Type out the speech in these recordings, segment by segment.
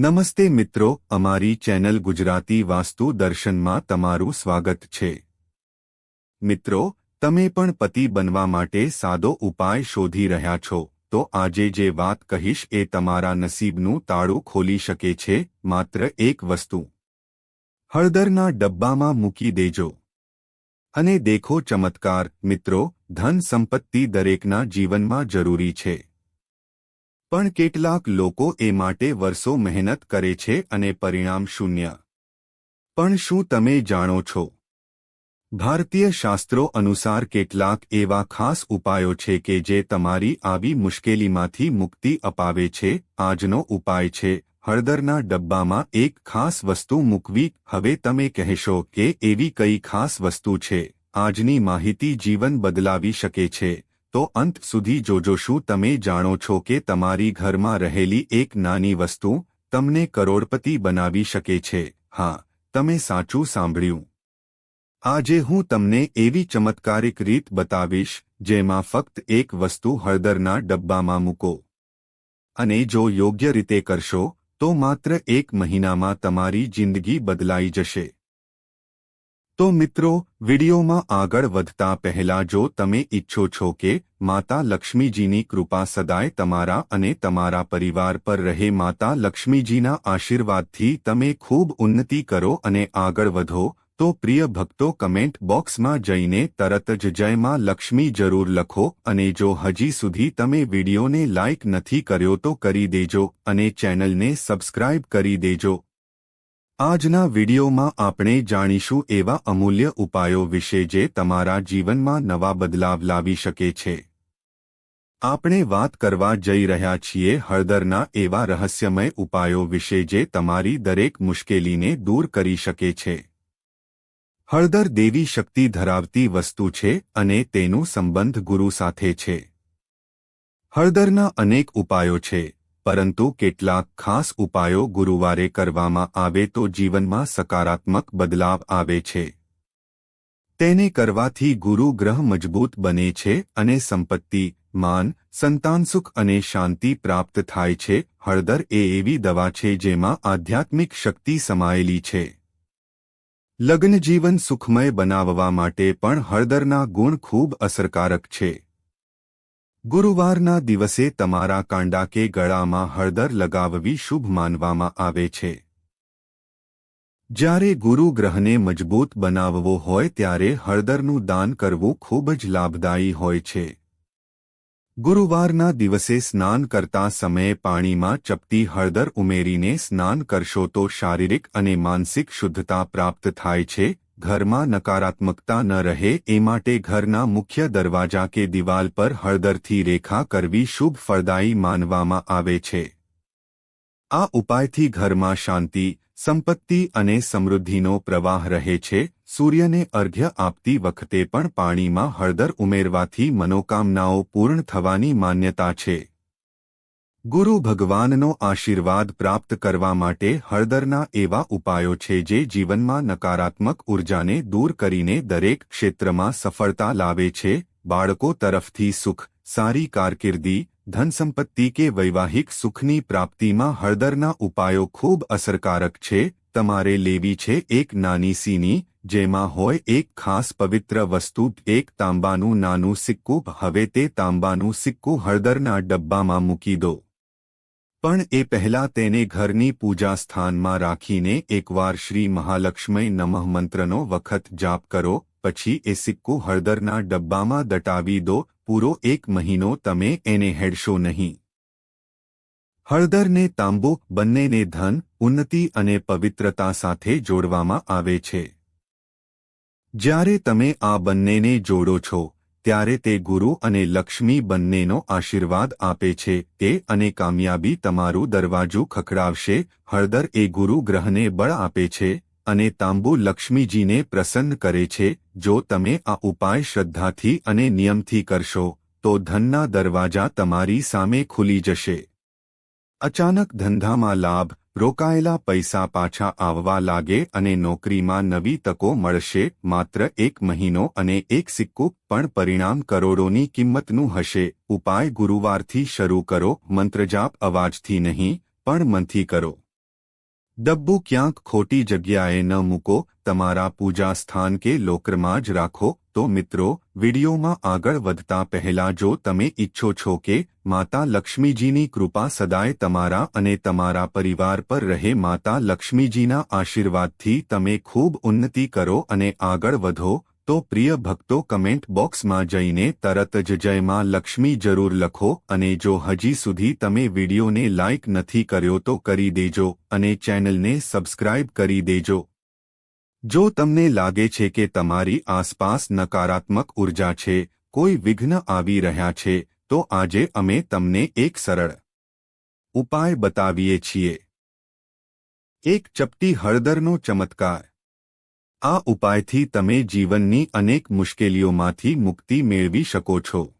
નમસ્તે મિત્રો, અમારી ચેનલ ગુજરાતી વાસ્તુ દર્શનમાં તમારું સ્વાગત છે. મિત્રો, તમે પણ પતિ બનવા માટે સાદો ઉપાય શોધી રહ્યા છો, તો આજે જે વાત કહીશ એ તમારા નસીબનું તાળું ખોલી શકે છે, માત્ર એક વસ્તુ. હળદરના ડબ્બામાં મૂકી દેજો. અને દેખો ચમત્કાર, મિત્રો, ધન સંપત્તિ દરેકના જીવનમાં જરૂરી છે. પણ કેટલાક લોકો એ માટે વર્ષો મહેનત કરે છે અને પરિણામ શૂન્ય. પણ શું તમે જાણો છો? ભારતીય શાસ્ત્રો અનુસાર કેટલાક એવા ખાસ ઉપાયો છે કે જે તમારી આવી મુશ્કેલીમાંથી મુક્તિ અપાવે છે, આજનો ઉપાય છે, હળદરના ડબ્બામાં એક ખાસ વસ્તુ મૂકવી, હવે તમે કહેશો કે એવી કઈ ખાસ વસ્તુ છે, આજની માહિતી જીવન બદલાવી શકે છે. તો અંત સુધી જોજો શું તમે જાણો છો કે તમારી ઘરમાં રહેલી એક નાની વસ્તુ તમને કરોડપતિ બનાવી શકે છે. હા, તમે સાચું સાંભળ્યું. આજે હું તમને એવી ચમત્કારિક રીત બતાવીશ, જેમાં ફક્ત એક વસ્તુ હળદરના ડબ્બામાં મૂકો. અને જો યોગ્ય રીતે કરશો, તો માત્ર એક મહિનામાં તમારી જિંદગી બદલાઈ જશે. તો મિત્રો, વિડીયોમાં આગળ વધતા પહેલા જો તમે ઈચ્છો છો કે માતા લક્ષ્મીજીની કૃપા સદાય તમારા અને તમારા પરિવાર પર રહે, માતા લક્ષ્મીજીના આશીર્વાદથી તમે ખૂબ ઉન્નતિ કરો અને આગળ વધો, તો પ્રિય ભક્તો કમેન્ટ બોક્સમાં જઈને તરત જ જયમાં લક્ષ્મી જરૂર લખો અને જો હજી સુધી તમે વિડીયોને લાઇક નથી કર્યો તો કરી દેજો અને ચેનલને સબસ્ક્રાઇબ કરી દેજો. આજના વિડીયોમાં આપણે જાણીશું એવા અમૂલ્ય ઉપાયો વિશે જે તમારા જીવનમાં નવા બદલાવ લાવી શકે છે. આપણે વાત કરવા જઈ રહ્યા છીએ હળદરના એવા રહસ્યમય ઉપાયો વિશે જે તમારી દરેક મુશ્કેલીને દૂર કરી શકે છે. હળદર દેવી શક્તિ ધરાવતી વસ્તુ છે અને તેનું સંબંધ ગુરુ સાથે છે. હળદરના અનેક ઉપાયો છે. પરંતુ કેટલાક ખાસ ઉપાયો ગુરુવારે કરવામાં આવે તો જીવનમાં સકારાત્મક બદલાવ આવે છે. તેને કરવાથી ગુરુ ગ્રહ મજબૂત બને છે અને સંપત્તિ, માન સંતાનસુખ અને શાંતિ પ્રાપ્ત થાય છે. હળદર એ એવી દવા છે જેમાં આધ્યાત્મિક શક્તિ સમાયેલી છે. લગ્નજીવન સુખમય બનાવવા માટે પણ હળદરના ગુણ ખૂબ અસરકારક છે. ગુરુવારના દિવસે તમારા કાંડા કે ગળામાં હળદર લગાવવી શુભ માનવામાં આવે છે. જ્યારે ગુરુ ગ્રહને મજબૂત બનાવવો હોય ત્યારે હળદરનું દાન કરવું ખૂબ જ લાભદાયી હોય છે. ગુરુવારના દિવસે સ્નાન કરતા સમયે પાણીમાં ચપટી હળદર ઉમેરીને સ્નાન કરશો તો શારીરિક અને માનસિક શુદ્ધતા પ્રાપ્ત થાય છે ઘરમાં નકારાત્મકતા ન રહે એ માટે ઘરના મુખ્ય દરવાજા કે દિવાલ પર હળદરથી રેખા કરવી શુભ ફળદાયી માનવામાં આવે છે. આ ઉપાયથી ઘરમાં શાંતિ, સંપત્તિ અને સમૃદ્ધિનો પ્રવાહ રહે છે. સૂર્યને અર્ઘ્ય આપતી વખતે પણ પાણીમાં હળદર ઉમેરવાથી મનોકામનાઓ પૂર્ણ થવાની માન્યતા છે. ગુરુ ભગવાનનો આશીર્વાદ પ્રાપ્ત કરવા માટે હળદરના એવા ઉપાયો છે જે જીવનમાં નકારાત્મક ઉર્જાને દૂર કરીને દરેક ક્ષેત્રમાં સફળતા લાવે છે. બાળકો તરફથી સુખ, સારી કારકિર્દી, ધનસંપત્તિ કે વૈવાહિક સુખની પ્રાપ્તિમાં હળદરના ઉપાયો ખૂબ અસરકારક છે. તમારે લેવી છે એક નાની સીની, જેમાં હોય એક ખાસ પવિત્ર વસ્તુ, એક તાંબાનું નાનું સિક્કું હવે તે તાંબાનું સિક્કું હળદરના ડબ્બામાં મૂકી દો. પણ એ પહેલાં તેને ઘરની પૂજા સ્થાનમાં રાખીને એકવાર શ્રી મહાલક્ષ્મી નમઃ મંત્રનો વખત જાપ કરો, પછી એ સિક્કો હળદરના ડબ્બામાં દટાવી દો, પૂરો એક મહિનો તમે એને હેડશો નહીં. હળદરને તાંબુ, બંનેને ધન, ઉન્નતિ અને પવિત્રતા સાથે જોડવામાં આવે છે. જ્યારે તમે આ બંનેને જોડો છો ત્યારે તે ગુરુ અને લક્ષ્મી બંનેનો આશીર્વાદ આપે છે, તે અને કામયાબી તમારું દરવાજું ખખડાવશે, હળદર એ ગુરુ ગ્રહને બળ આપે છે, અને તાંબુ લક્ષ્મીજીને પ્રસન્ન કરે છે, જો તમે આ ઉપાય શ્રદ્ધાથી અને નિયમથી કરશો, તો ધનના દરવાજા તમારી સામે ખુલી જશે. અચાનક ધંધામાં લાભ રોકાયેલા પૈસા પાછા આવવા લાગે અને નોકરીમાં નવી તકો મળશે, માત્ર એક મહિનો અને એક સિક્કો, પણ પરિણામ કરોડોની કિંમતનું હશે. ઉપાય ગુરુવારથી શરૂ કરો, મંત્રજાપ અવાજથી નહીં, પણ મનથી કરો. ડબ્બુ ક્યાંક ખોટી જગ્યાએ ન મૂકો, તમારા પૂજા સ્થાન કે લોકરમાં જ રાખો તો મિત્રો, વિડીયોમાં આગળ વધતા પહેલા જો તમે ઈચ્છો છો કે માતા લક્ષ્મીજીની કૃપા સદાય તમારા અને તમારા પરિવાર પર રહે, માતા લક્ષ્મીજીના આશીર્વાદથી તમે ખૂબ ઉન્નતિ કરો અને આગળ વધો, તો પ્રિય ભક્તો કમેન્ટ બોક્સમાં જઈને તરત જ જય માં લક્ષ્મી જરૂર લખો અને જો હજી સુધી તમે વિડીયોને લાઇક નથી કર્યો તો કરી દેજો અને ચેનલને સબસ્ક્રાઇબ કરી દેજો. જો તમને લાગે છે કે તમારી આસપાસ નકારાત્મક ઊર્જા છે, કોઈ વિઘ્ન આવી રહ્યા છે, તો આજે અમે તમને એક સરળ ઉપાય બતાવીએ છીએ. એક ચપટી હળદરનો ચમત્કાર. આ ઉપાયથી તમે જીવનની અનેક મુશ્કેલીઓમાંથી મુક્તિ મેળવી શકો છો.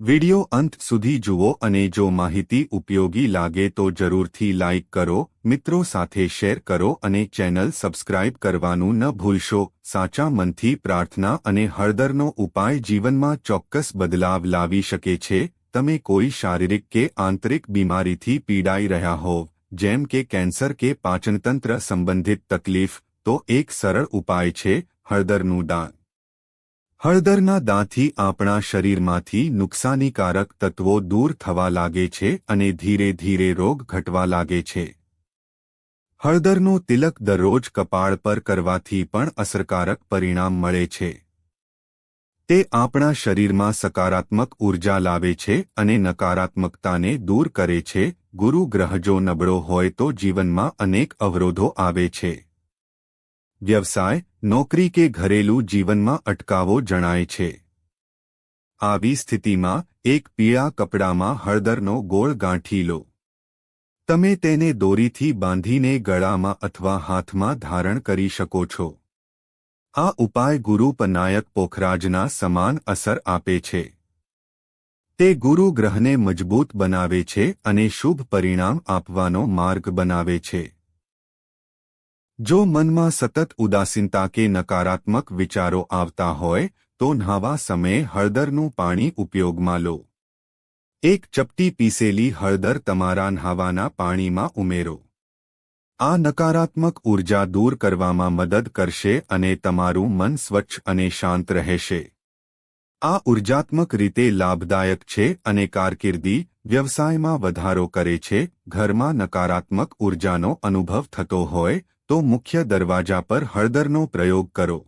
વિડિયો અંત સુધી જુઓ અને જો માહિતી ઉપયોગી લાગે તો જરૂરથી લાઇક કરો, મિત્રો સાથે શેર કરો અને ચેનલ સબસ્ક્રાઇબ કરવાનું ન ભૂલશો. સાચા મનથી પ્રાર્થના અને હળદરનો ઉપાય જીવનમાં ચોક્કસ બદલાવ લાવી શકે છે. તમે કોઈ શારીરિક કે આંતરિક બીમારીથી પીડાઈ રહ્યા હોવ, જેમ કે કેન્સર કે પાચનતંત્ર સંબંધિત તકલીફ, તો એક સરળ ઉપાય છે હળદરનું દાન. હળદરના દાંથી આપણા શરીરમાંથી નુકસાનીકારક તત્વો દૂર થવા લાગે છે અને ધીરે ધીરે રોગ ઘટવા લાગે છે. હળદરનો તિલક દરરોજ કપાળ પર કરવાથી પણ અસરકારક પરિણામ મળે છે. તે આપણા શરીરમાં સકારાત્મક ઊર્જા લાવે છે અને નકારાત્મકતાને દૂર કરે છે. ગુરુ ગ્રહ જો નબળો હોય તો જીવનમાં અનેક અવરોધો આવે છે. વ્યવસાય, નોકરી કે ઘરેલું જીવનમાં અટકાવો જણાય છે. આવી સ્થિતિમાં એક પીળા કપડામાં હળદરનો ગોળ ગાંઠી લો. તમે તેને દોરીથી બાંધીને ગળામાં અથવા હાથમાં ધારણ કરી શકો છો. આ ઉપાય ગુરુ પનાયક પોખરાજના સમાન અસર આપે છે. તે ગુરુ ગ્રહને મજબૂત બનાવે છે અને શુભ પરિણામ આપવાનો માર્ગ બનાવે છે. જો મનમાં સતત ઉદાસીનતા કે નકારાત્મક વિચારો આવતા હોય, તો નહાવા સમયે હળદરનું પાણી ઉપયોગમાં લો. એક ચપટી પીસેલી હળદર તમારા નહાવાના પાણીમાં ઉમેરો. આ નકારાત્મક ઊર્જા દૂર કરવામાં મદદ કરશે અને તમારું મન સ્વચ્છ અને શાંત રહેશે. આ ઉર્જાત્મક રીતે લાભદાયક છે અને કારકિર્દી વ્યવસાયમાં વધારો કરે છે. ઘરમાં નકારાત્મક ઉર્જાનો અનુભવ થતો હોય તો મુખ્ય દરવાજા પર હળદરનો પ્રયોગ કરો.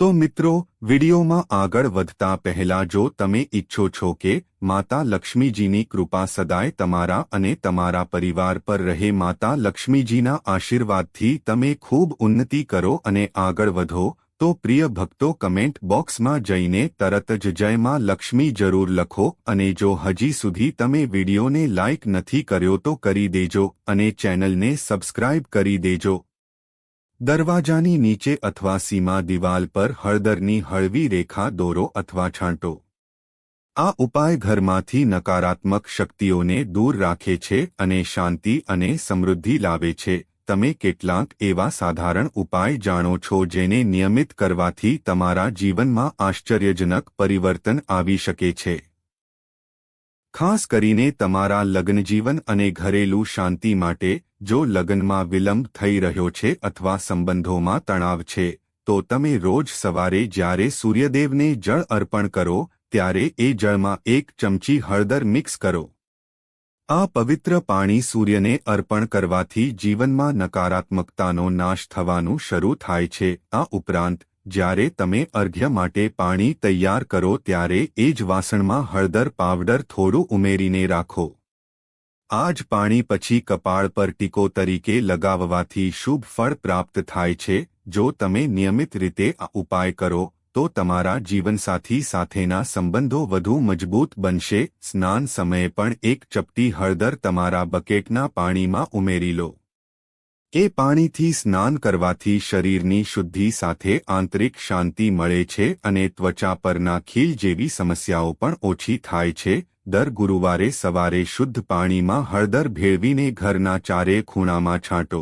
તો મિત્રો, વિડીયોમાં આગળ વધતા પહેલા જો તમે ઈચ્છો છો કે માતા લક્ષ્મીજીની કૃપા સદાય તમારા અને તમારા પરિવાર પર રહે, માતા લક્ષ્મીજીના આશીર્વાદથી તમે ખૂબ ઉન્નતિ કરો અને આગળ વધો તો પ્રિય ભક્તો કમેન્ટ બોક્સમાં જઈને તરત જ જયમાં લક્ષ્મી જરૂર લખો અને જો હજી સુધી તમે વિડીયોને લાઇક નથી કર્યો તો કરી દેજો અને ચેનલને સબસ્ક્રાઇબ કરી દેજો. દરવાજાની નીચે અથવા સીમા દિવાલ પર હળદરની હળવી રેખા દોરો અથવા છાંટો. આ ઉપાય ઘરમાંથી નકારાત્મક શક્તિઓને દૂર રાખે છે અને શાંતિ અને સમૃદ્ધિ લાવે છે. તમે કેટલાક એવા સાધારણ ઉપાય જાણો છો જેને નિયમિત કરવાથી તમારા જીવનમાં આશ્ચર્યજનક પરિવર્તન આવી શકે છે. ખાસ કરીને તમારા લગ્નજીવન અને ઘરેલું શાંતિ માટે, જો લગ્નમાં વિલંબ થઈ રહ્યો છે અથવા સંબંધોમાં તણાવ છે, તો તમે રોજ સવારે જ્યારે સૂર્યદેવને જળ અર્પણ કરો, ત્યારે એ જળમાં એક ચમચી હળદર મિક્સ કરો. આ પવિત્ર પાણી સૂર્યને અર્પણ કરવાથી જીવનમાં નકારાત્મકતાનો નાશ થવાનું શરૂ થાય છે. આ ઉપરાંત, જ્યારે તમે અર્ઘ્ય માટે પાણી તૈયાર કરો ત્યારે એ જ વાસણમાં હળદર પાવડર થોડું ઉમેરીને રાખો. આ જ પાણી પછી કપાળ પર ટીકો તરીકે લગાવવાથી શુભ ફળ પ્રાપ્ત થાય છે. જો તમે નિયમિત રીતે આ ઉપાય કરો તો તમારા જીવનસાથી સાથેના સંબંધો વધુ મજબૂત બનશે. સ્નાન સમયે પણ એક ચપટી હળદર તમારા બકેટના પાણીમાં ઉમેરી લો. એ પાણીથી સ્નાન કરવાથી શરીરની શુદ્ધિ સાથે આંતરિક શાંતિ મળે છે અને ત્વચા પરના ખીલ જેવી સમસ્યાઓ પણ ઓછી થાય છે. દર ગુરુવારે સવારે શુદ્ધ પાણીમાં હળદર ભેળવીને ઘરના ચારે ખૂણામાં છાંટો.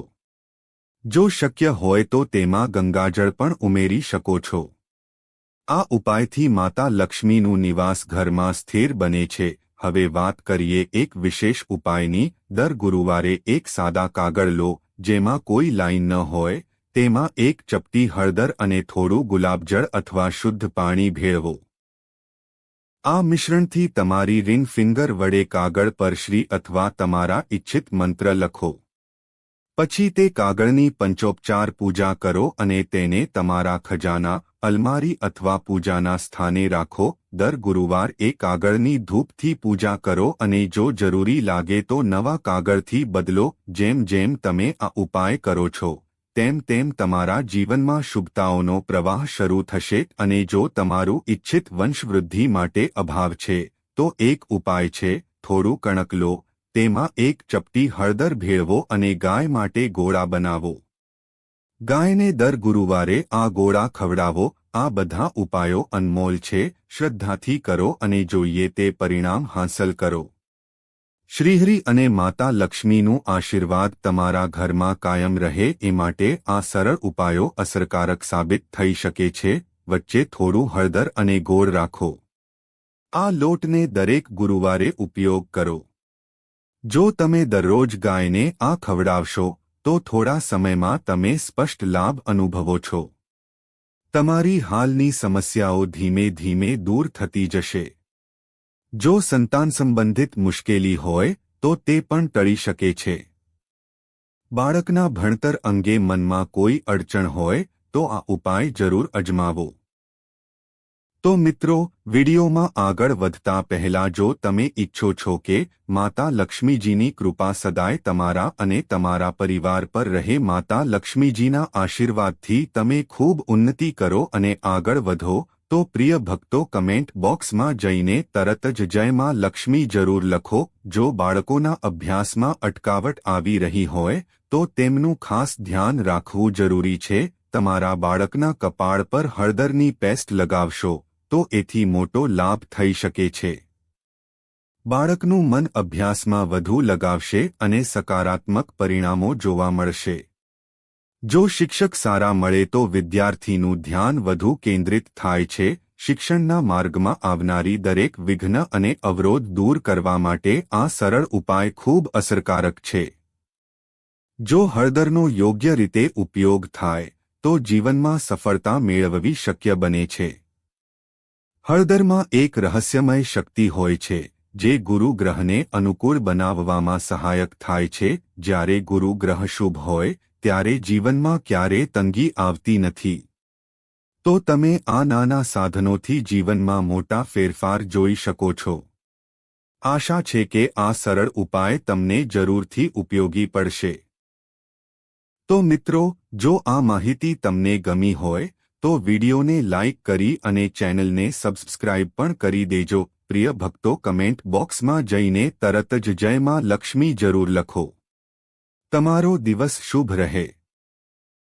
જો શક્ય હોય તો તેમાં ગંગાજળ પણ ઉમેરી શકો છો. આ ઉપાયથી માતા લક્ષ્મીનું નિવાસ ઘરમાં સ્થિર બને છે. હવે વાત કરીએ એક વિશેષ ઉપાયની. દર ગુરુવારે એક સાદા કાગળ લો, જેમાં કોઈ લાઈન ન હોય. તેમાં એક ચપટી હળદર અને થોડું ગુલાબજળ અથવા શુદ્ધ પાણી ભેળવો. આ મિશ્રણથી તમારી રિંગ ફિંગર વડે કાગળ પર શ્રી અથવા તમારા ઇચ્છિત મંત્ર લખો. પછી તે કાગળની પંચોપચાર પૂજા કરો અને તેને તમારા ખજાના અલમારી અથવા પૂજાના સ્થાને રાખો, દર ગુરુવાર એ કાગળની ધૂપથી પૂજા કરો અને જો જરૂરી લાગે તો નવા કાગળથી બદલો, જેમ જેમ તમે આ ઉપાય કરો છો, તેમ તેમ તમારા જીવનમાં શુભતાઓનો પ્રવાહ શરૂ થશે અને જો તમારું ઇચ્છિત વંશવૃદ્ધિ માટે અભાવ છે, તો એક ઉપાય છે, થોડું કણક લો, તેમાં એક ચપટી હળદર ભેળવો અને ગાય માટે ગોળા બનાવો. ગાયને દર ગુરુવારે આ ગોળા ખવડાવો, આ બધા ઉપાયો અનમોલ છે, શ્રદ્ધાથી કરો અને જોઈએ તે પરિણામ હાંસલ કરો. શ્રીહરિ અને માતા લક્ષ્મીનું આશીર્વાદ તમારા ઘરમાં કાયમ રહે, એ માટે આ સરળ ઉપાયો અસરકારક સાબિત થઈ શકે છે, વચ્ચે થોડું હળદર અને ગોળ રાખો. આ લોટને દરેક ગુરુવારે ઉપયોગ કરો. જો તમે દરરોજ ગાયને આ ખવડાવશો તો થોડા સમયમાં તમે સ્પષ્ટ લાભ અનુભવો છો. તમારી હાલની સમસ્યાઓ ધીમે ધીમે દૂર થતી જશે. જો સંતાન સંબંધિત મુશ્કેલી હોય, તો તે પણ ટળી શકે છે. બાળકના ભણતર અંગે મનમાં કોઈ અડચણ હોય, તો આ ઉપાય જરૂર અજમાવો. તો મિત્રો, વિડીયોમાં આગળ વધતા પહેલા જો તમે ઈચ્છો છો કે માતા લક્ષ્મીજીની કૃપા સદાય તમારા અને તમારા પરિવાર પર રહે, માતા લક્ષ્મીજીના આશીર્વાદથી તમે ખૂબ ઉન્નતિ કરો અને આગળ વધો, તો પ્રિય ભક્તો કમેન્ટ બોક્સમાં જઈને તરત જ જયમાં લક્ષ્મી જરૂર લખો. જો બાળકોના અભ્યાસમાં અટકાવટ આવી રહી હોય, તો તેમનું ખાસ ધ્યાન રાખવું જરૂરી છે. તમારા બાળકના કપાળ પર હળદરની પેસ્ટ લગાવશો. તો એથી મોટો લાભ થઈ શકે છે. બાળકનું મન અભ્યાસમાં વધુ લગાવશે અને સકારાત્મક પરિણામો જોવા મળશે. જો શિક્ષક સારા મળે તો વિદ્યાર્થીનું ધ્યાન વધુ કેન્દ્રિત થાય છે. શિક્ષણના માર્ગમાં આવનારી દરેક વિઘ્ન અને અવરોધ દૂર કરવા માટે આ સરળ ઉપાય ખૂબ અસરકારક છે. જો હળદરનો યોગ્ય રીતે ઉપયોગ થાય, તો જીવનમાં સફળતા મેળવવી શક્ય બને છે. હળદરમાં એક રહસ્યમય શક્તિ હોય છે, જે ગુરુ ગ્રહને અનુકૂળ બનાવવામાં સહાયક થાય છે. જ્યારે ગુરુ ગ્રહ શુભ હોય, ત્યારે જીવનમાં ક્યારે તંગી આવતી નથી. તો તમે આ નાના સાધનોથી જીવનમાં મોટા ફેરફાર જોઈ શકો છો. આશા છે કે આ સરળ ઉપાય તમને જરૂરથી ઉપયોગી પડશે. તો મિત્રો, જો આ માહિતી તમને ગમી હોય તો વિડીયોને લાઇક કરી અને ચેનલને સબસ્ક્રાઇબ પણ કરી દેજો. પ્રિય ભક્તો, કમેન્ટ બોક્સમાં જઈને તરત જ જયમાં લક્ષ્મી જરૂર લખો. તમારો દિવસ શુભ રહે.